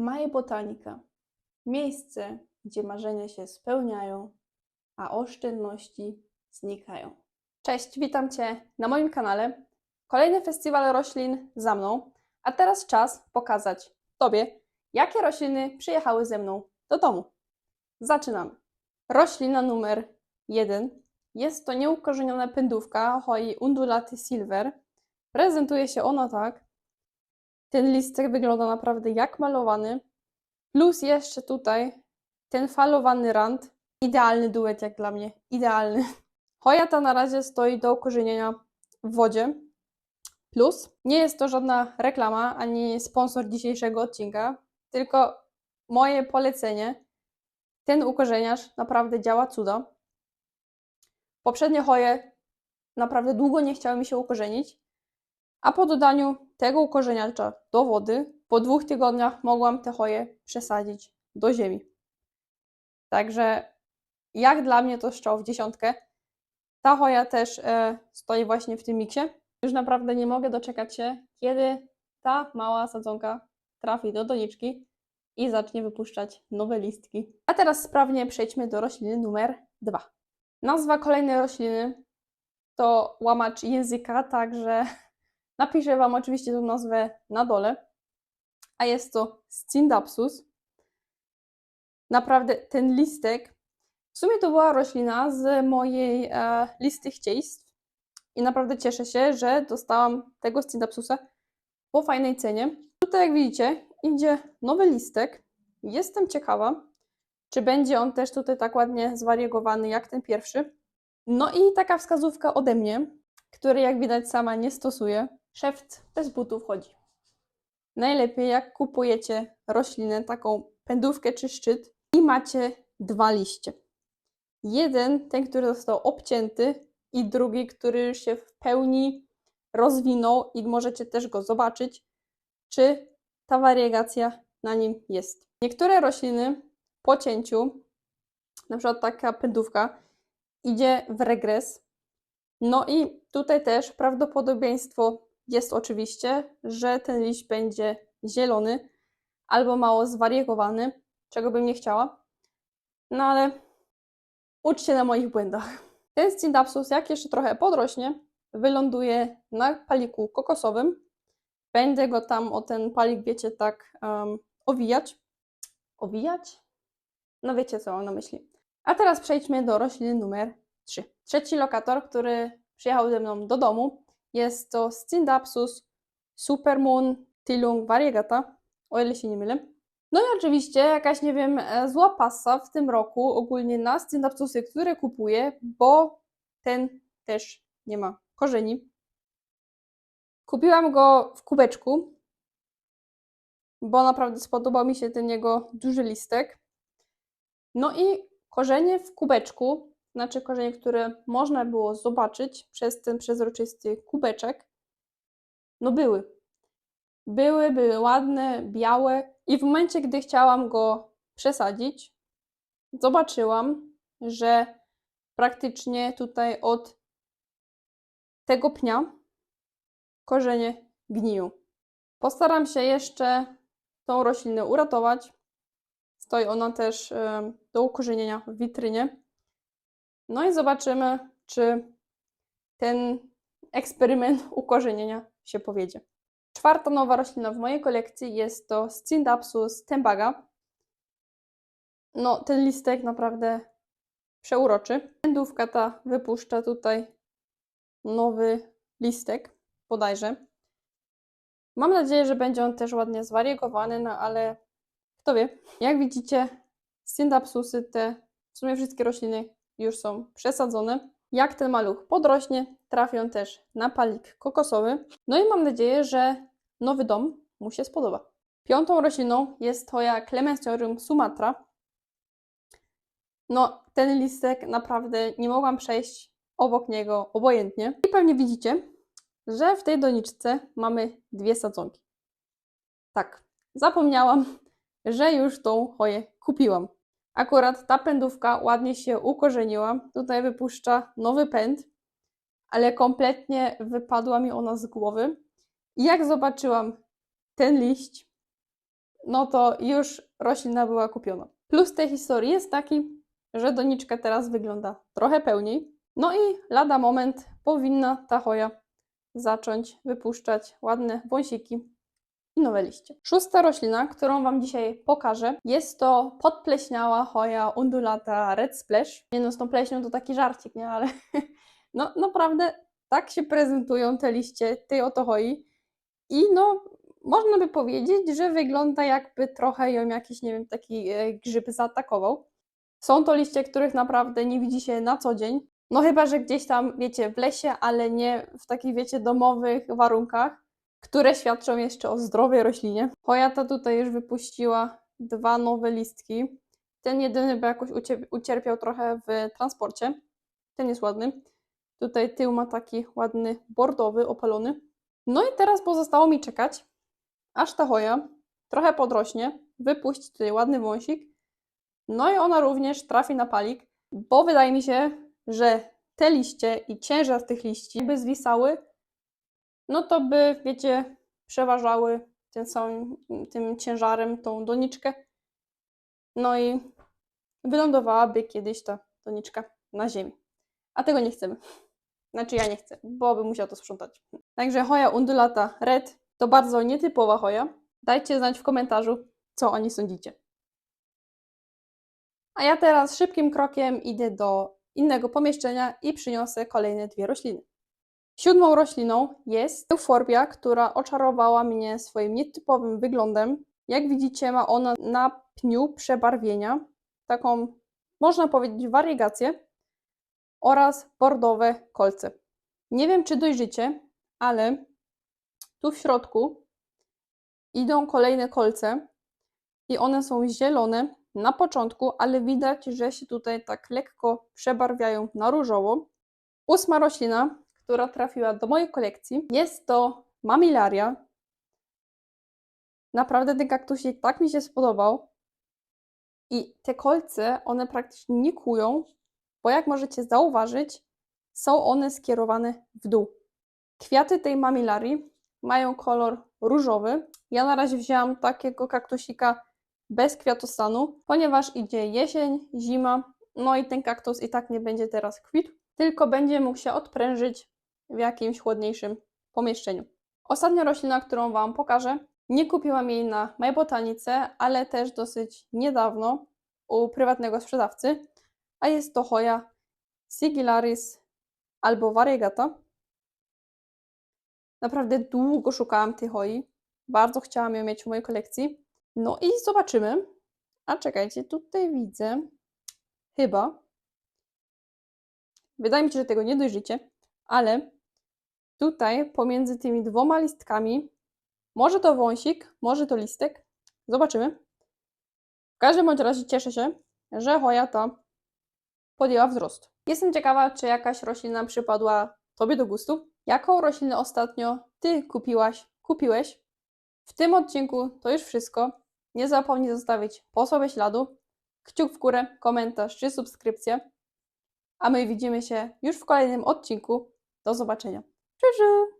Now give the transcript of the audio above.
Maje Botanika. Miejsce, gdzie marzenia się spełniają, a oszczędności znikają. Cześć, witam Cię na moim kanale. Kolejny festiwal roślin za mną, a teraz czas pokazać Tobie, jakie rośliny przyjechały ze mną do domu. Zaczynamy. Roślina numer jeden jest to nieukorzeniona pędówka Hoi undulati silver. Prezentuje się ona tak. Ten listek wygląda naprawdę jak malowany. Plus jeszcze tutaj ten falowany rand. Idealny duet jak dla mnie. Idealny. Hoja ta na razie stoi do ukorzenienia w wodzie. Plus nie jest to żadna reklama ani sponsor dzisiejszego odcinka, tylko moje polecenie. Ten ukorzeniarz naprawdę działa cuda. Poprzednie hoje naprawdę długo nie chciały mi się ukorzenić, a po dodaniu tego ukorzeniacza do wody, po dwóch tygodniach mogłam te hoje przesadzić do ziemi. Także jak dla mnie to strzał w dziesiątkę. Ta hoja też e, stoi właśnie w tym miksie. Już naprawdę nie mogę doczekać się, kiedy ta mała sadzonka trafi do doniczki i zacznie wypuszczać nowe listki. A teraz sprawnie przejdźmy do rośliny numer dwa. Nazwa kolejnej rośliny to łamacz języka, także napiszę Wam oczywiście tą nazwę na dole. A jest to Scindapsus. Naprawdę ten listek, w sumie to była roślina z mojej e, listy chcieństw i naprawdę cieszę się, że dostałam tego Scindapsusa po fajnej cenie. Tutaj jak widzicie idzie nowy listek. Jestem ciekawa, czy będzie on też tutaj tak ładnie zwariegowany jak ten pierwszy. No i taka wskazówka ode mnie, której jak widać sama nie stosuję. Szeft bez butów chodzi. Najlepiej jak kupujecie roślinę, taką pędówkę czy szczyt i macie dwa liście. Jeden, ten, który został obcięty i drugi, który się w pełni rozwinął i możecie też go zobaczyć, czy ta wariegacja na nim jest. Niektóre rośliny po cięciu, na przykład taka pędówka, idzie w regres. No i tutaj też prawdopodobieństwo jest oczywiście, że ten liść będzie zielony albo mało zwariegowany, czego bym nie chciała. No ale uczcie na moich błędach. Ten Scindapsus, jak jeszcze trochę podrośnie, wyląduje na paliku kokosowym. Będę go tam o ten palik, wiecie, tak um, owijać. Owijać? No wiecie, co mam na myśli. A teraz przejdźmy do rośliny numer 3. Trzeci lokator, który przyjechał ze mną do domu, jest to Scindapsus Supermoon Tilung Variegata, o ile się nie mylę. No i oczywiście jakaś, nie wiem, e, zła pasa w tym roku ogólnie na Scindapsusy, które kupuję, bo ten też nie ma korzeni. Kupiłam go w kubeczku, bo naprawdę spodobał mi się ten jego duży listek. No i korzenie w kubeczku, znaczy korzenie, które można było zobaczyć przez ten przezroczysty kubeczek, no były. Były, były ładne, białe i w momencie, gdy chciałam go przesadzić, zobaczyłam, że praktycznie tutaj od tego pnia korzenie gniją. Postaram się jeszcze tą roślinę uratować. Stoi ona też do ukorzenienia w witrynie. No i zobaczymy, czy ten eksperyment ukorzenienia się powiedzie. Czwarta nowa roślina w mojej kolekcji jest to Scindapsus tembaga. No, ten listek naprawdę przeuroczy. Pędówka ta wypuszcza tutaj nowy listek, bodajże. Mam nadzieję, że będzie on też ładnie zwariegowany, no ale kto wie. Jak widzicie, Scindapsusy te, w sumie wszystkie rośliny już są przesadzone. Jak ten maluch podrośnie, trafią też na palik kokosowy. No i mam nadzieję, że nowy dom mu się spodoba. Piątą rośliną jest toja Clementiorium sumatra. No, ten listek naprawdę nie mogłam przejść obok niego obojętnie. I pewnie widzicie, że w tej doniczce mamy dwie sadzonki. Tak, zapomniałam, że już tą choję kupiłam. Akurat ta pędówka ładnie się ukorzeniła. Tutaj wypuszcza nowy pęd, ale kompletnie wypadła mi ona z głowy. I jak zobaczyłam ten liść, no to już roślina była kupiona. Plus tej historii jest taki, że doniczka teraz wygląda trochę pełniej. No i lada moment powinna ta choja zacząć wypuszczać ładne wąsiki nowe liście. Szósta roślina, którą Wam dzisiaj pokażę, jest to podpleśniała choja undulata Red Splash. Nie no, z tą pleśnią to taki żarcik, nie? Ale no naprawdę tak się prezentują te liście tej oto choi. I no, można by powiedzieć, że wygląda jakby trochę ją jakiś, nie wiem, taki e, grzyb zaatakował. Są to liście, których naprawdę nie widzi się na co dzień. No chyba, że gdzieś tam, wiecie, w lesie, ale nie w takich, wiecie, domowych warunkach, które świadczą jeszcze o zdrowej roślinie. Choja ta tutaj już wypuściła dwa nowe listki. Ten jedyny by jakoś ucie- ucierpiał trochę w transporcie. Ten jest ładny. Tutaj tył ma taki ładny bordowy, opalony. No i teraz pozostało mi czekać, aż ta choja trochę podrośnie, wypuści tutaj ładny wąsik, no i ona również trafi na palik, bo wydaje mi się, że te liście i ciężar tych liści by zwisały, no to by, wiecie, przeważały tym samym tym ciężarem tą doniczkę. No i wylądowałaby kiedyś ta doniczka na ziemi. A tego nie chcemy. Znaczy ja nie chcę, bo bym musiał to sprzątać. Także hoja undulata red to bardzo nietypowa hoja. Dajcie znać w komentarzu, co o niej sądzicie. A ja teraz szybkim krokiem idę do innego pomieszczenia i przyniosę kolejne dwie rośliny. Siódmą rośliną jest euforbia, która oczarowała mnie swoim nietypowym wyglądem. Jak widzicie, ma ona na pniu przebarwienia, taką można powiedzieć wariegację oraz bordowe kolce. Nie wiem, czy dojrzycie, ale tu w środku idą kolejne kolce i one są zielone na początku, ale widać, że się tutaj tak lekko przebarwiają na różowo. Ósma roślina, która trafiła do mojej kolekcji, jest to mamilaria. Naprawdę ten kaktusik tak mi się spodobał. I te kolce, one praktycznie nie kują, bo jak możecie zauważyć, są one skierowane w dół. Kwiaty tej mamilarii mają kolor różowy. Ja na razie wzięłam takiego kaktusika bez kwiatostanu, ponieważ idzie jesień, zima, no i ten kaktus i tak nie będzie teraz kwitł, tylko będzie mógł się odprężyć w jakimś chłodniejszym pomieszczeniu. Ostatnia roślina, którą Wam pokażę, nie kupiłam jej na mojej botanice, ale też dosyć niedawno u prywatnego sprzedawcy, a jest to choja Sigillaris albo variegata. Naprawdę długo szukałam tej choi, bardzo chciałam ją mieć w mojej kolekcji. No i zobaczymy. A czekajcie, tutaj widzę chyba. Wydaje mi się, że tego nie dojrzycie, ale tutaj pomiędzy tymi dwoma listkami, może to wąsik, może to listek. Zobaczymy. W każdym bądź razie cieszę się, że choja ta podjęła wzrost. Jestem ciekawa, czy jakaś roślina przypadła Tobie do gustu. Jaką roślinę ostatnio Ty kupiłaś, kupiłeś? W tym odcinku to już wszystko. Nie zapomnij zostawić po sobie śladu, kciuk w górę, komentarz czy subskrypcję. A my widzimy się już w kolejnym odcinku. Do zobaczenia. Cześć!